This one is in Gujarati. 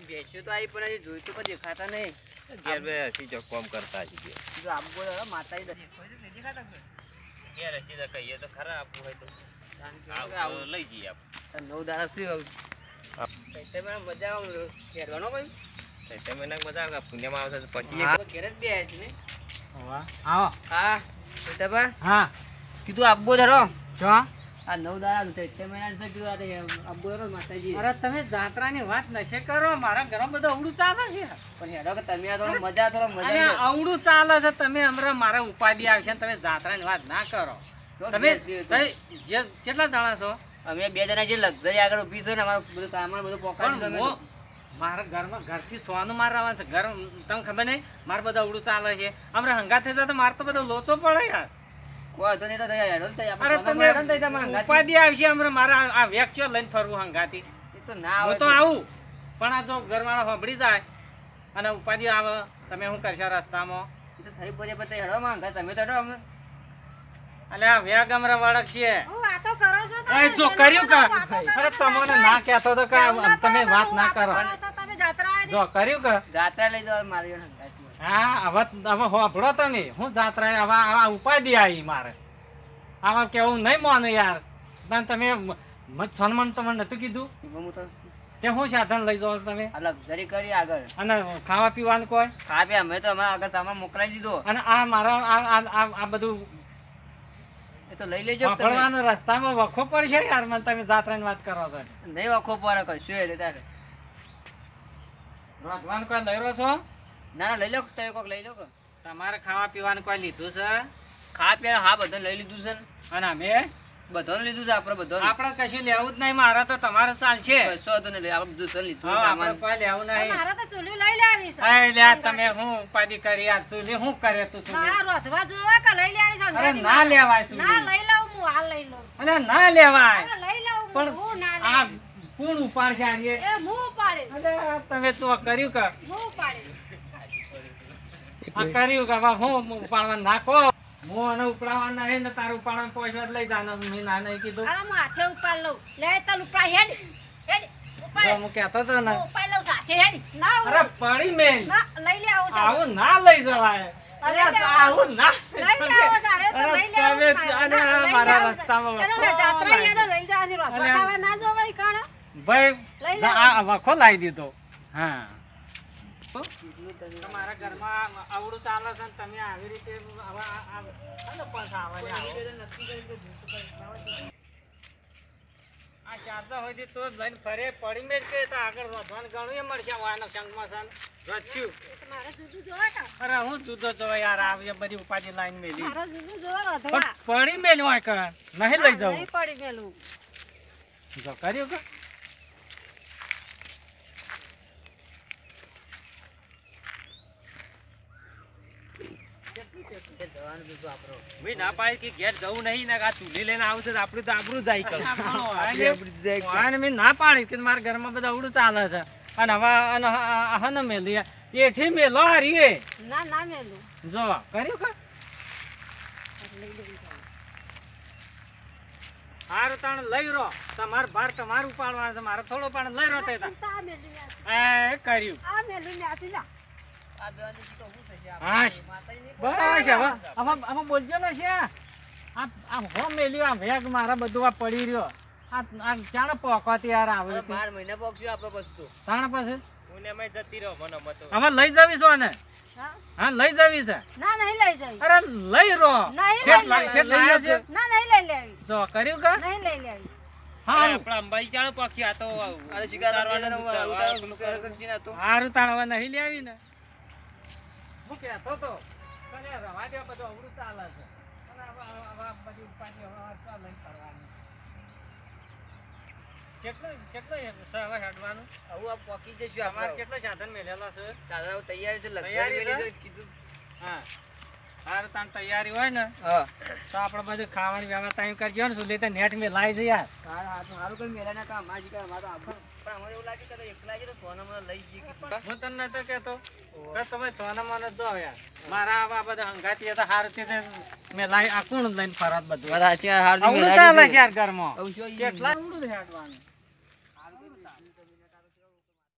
ભેંસો તો આવી પણ હજી જોઈ તો પણ દેખાતા નહીં. ઘેર બે હસી જો કોમ કરતા હજી ઘેર. જો આમ દાદા માતાજી દેખાય છે નહીં દેખાતા ઘેર હસી તો કહીએ તો ખરા આપવું હોય તો. લઈ જઈએ આપ. નવ દાડા શું. ચૈત્ર મહિનામાં મજા આવે પહેરવાનો ભાઈ ચૈત્ર મહિના મજા આવે, પુણ્યમાં આવશે તો પછી ઘેર જ બે છે ને? આવો. હા. ચૈત્રભા હા. કીધું આપવો ધરો. જો આ નવ દાડા ચૈત્ર મહિના છે કીધું આ તો ધરો માતાજી. અરે તમે જાત્રાની વાત નશે કરો મારા ઘરમાં બધું અવડું ચાલે છે. પણ હેડો કે તમે આ તો મજા તો મજા અવડું. ચાલે છે તમે હમણાં મારા ઉપાધિ આવશે તમે જાત્રાની વાત ના કરો. તમે જે કેટલા જણા છો? અમે બે જણા જે લક્ઝરી આગળ ઊભી છે ને અમારું બધું સામાન બધું પોકાડી મારા ઘરમાં ઘરથી સોનું મારે આવવાનું છે. ઘર તમને ખબર નહીં? મારે બધા અવડું ચાલે છે. હમણાં હંગા થઈ જાય તો મારે તો બધો લોચો પડે યાર. અરે તમે. ઉપાધિ આવશે હમણાં મારા આ લઈને ફરવું હંગાતી તો ના આવે હું તો આવું પણ આ જો ઘરવાળો સાંભળી જાય અને ઉપાધિ આવે તમે શું કરશો રસ્તામાં? થઈ પડે પછી હેડો માં હંગાત તમે તો હેડો અમે. એટલે આ વેગ અમારા વળખ છે હું વાતો કરો છો તમે? જો કર્યું કા અરે તમને ના કહેતો તો કે તમે વાત ના કરો. તમે. જો કર્યું કે જાત્રા લઈ જવા મારી હંગાથી. હા હવે હવે હોભળો તમે હું જાત્રા આવા આવા ઉપાધિ આવી મારે. આવા કેવું નહીં માનું યાર. પણ તમે સન્માન તમને નતું કીધું? તો હું સાધન લઈ જાઓ તમે? લક્ઝરી કરી આગળ. અને ખાવા પીવાનું કોઈ? ખાવા પીવા અમે તો અમે આગળ સામાન મોકલાઈ દીધો. અને આ મારા આ આ- આ આ બધું એ તો લઈ લેજો વાપરવાનો રસ્તામાં વખો પડશે યાર મને તમે જાત્રાની વાત કરો છો. નહીં વખો પડે કશું એ તારે ભગવાન કોઈ લઈ રહ્યો છો? ના ના લઈ લો તમે કોક લઈ લો કે તમારે ખાવા પીવાનું કોઈ લીધું છે? ખા પીવાનું હા બધું લઈ લીધું છે અને અમે? બધાનું લીધું છે આપણે બધું આપણે કશું લેવું જ નહીં મારા તો તમારે ચાલશે. કશો હતો નહીં આપણે બધું સર લીધું આપણે સામાન. કોઈ લેવું નહીં. મારા તો ચૂલી લઈ લેવી છે. લ્યા તમે હું ઉપાધિ કરી આ ચૂલી હું કરે તું ચૂલી મારા રોધવા જોવે કે લઈ લેવી છે અરે ના લેવાય લેવાય ના લઈ લઉં હું હાલ લઈ લઉં. અને ના લેવાય. અરે લઈ લઉં હું, પણ હું ના આ કોણ ઉપાડશે આજે એ હું ઉપાડે. અરે તમે ચો કર્યું કે? હું પાડે આ કર્યું કે હું ઉપાડવા નાખો. હું અને ઉપાડવા નહીં ને તારું ઉપાડવા પૈસા લઈ જાના. મેં ના કીધું અરે હું હાથે ઉપાડ લઉં. લે તલ ઉપાડ હેડ. હેડ ઉપાડ. હું કહેતો હતો ને ઉપાડ લઉં સાથે હેડ. ના અરે પડી મેલ. ના લઈ લે આવું આવું ના લઈ જવાય. અરે આવું ના લઈ લે આવું સારું, તો લઈ લે તમે અને ના, લઈ લે મારા રસ્તામાં સારું. જાત્રા લાગી. લઈ જવાની. રોધવા ખાવા ના જોવાય કાણે? ભાઈ આ વખો લાવી દીધો. હા. તમારા ઘરમાં આવડું ચાલે છે તમે આવી રીતે આ- આ- આને પણ ખાવાને આવો. નક્કી કર્યું કે જૂઠું કરી ખાવા આ શારદા હોય તો લઈને ફરે પડી મેં કે આગળ વધવાનું ઘણું એ મળશે વાયનો સંગમાં સન રચ્યું? અરે હું જુદો જો યાર આવી બધી ઉપાધિ લાઈન મેલી મારે જુદું જોવે પણ રોધવા. પડી મેલ હોય કે નહીં લઈ જવું પડી મેલું. જો કર્યું કે કે જવાનું બીજું આપણો મેં ના પાડી કે ઘેર જવું નહીં ને આ ચૂલી લઈને આવશે તો આપણું તો આબરૂ જાય કર મેં ના પાડી કે મારા ઘરમાં બધા ચાલે છે. અને હવે અને હને મેલી એઠી મેલો હારી ના ના મેલું. જો કર્યું કે હારું તાણ લઈ રો તમારે ભાર તમારું ઉપાડવાનું છે. મારે થોડો પણ લઈ રહ્યો તે કર્યું. આ મેલું ન્યાથી જા. બસ હવે આમાં આમાં બોલજો ને છે. આ આ હો મેલ્યું આ વેગ મારા બધું આ પડી રહ્યો. આ આ ચાણ પોકવાથી યાર આવે બાર મહિના પહોંચ્યું આપણે પછી તાણ પછી હું ને જતી રહો મને મતો હવે લઈ જવી છો હા? હા લઈ જવી છે ના નહીં લઈ જવી અરે લઈ રહો. નહીં લઈ લાય- લઈ છે? ના નહીં લઈ લેવી જો કર્યું કે? નહીં લઈ લેવી હારું. તાણવા નહીં લેવી ને હું કહેતો તો પણ રવા દે બધું અવળું ચાલે છે. અને હવે- હવે- હવે આ બધી ઉપાધિ હવે લઈને ફરવાની. કેટલો કેટલો છે હવે હેડવાનું? આવું આ પોકી જશું કેટલો સાધન મેલેલો છે? સાધન તૈયારી છે લગભગ છે? કીધું. હા. હારું તાન તૈયારી હોય ને હા. તો આપણે બધું ખાવાની વ્યવસ્થા એમ કરજો ને સુધી તો નેટ મેં લાવી જઈએ સારું હારું સારું કઈ મેળા ના કામ મારા શિકાર મારે આપણું પણ અમને એવું લાગે કે એકલા જ તો સોનામાં લઈ જઈએ હું તને નતો કહેતો. કે તમે સોનામાં ન જાઓ યાર. મારા આવા બધા હંગાતી હતા હારું તે મેં લાવી આ કોણ લઈને ફરત બધું? સાચી હારું ચાલે છે યાર ઘરમાં? કેટલા આવડું છે હેડવાનું.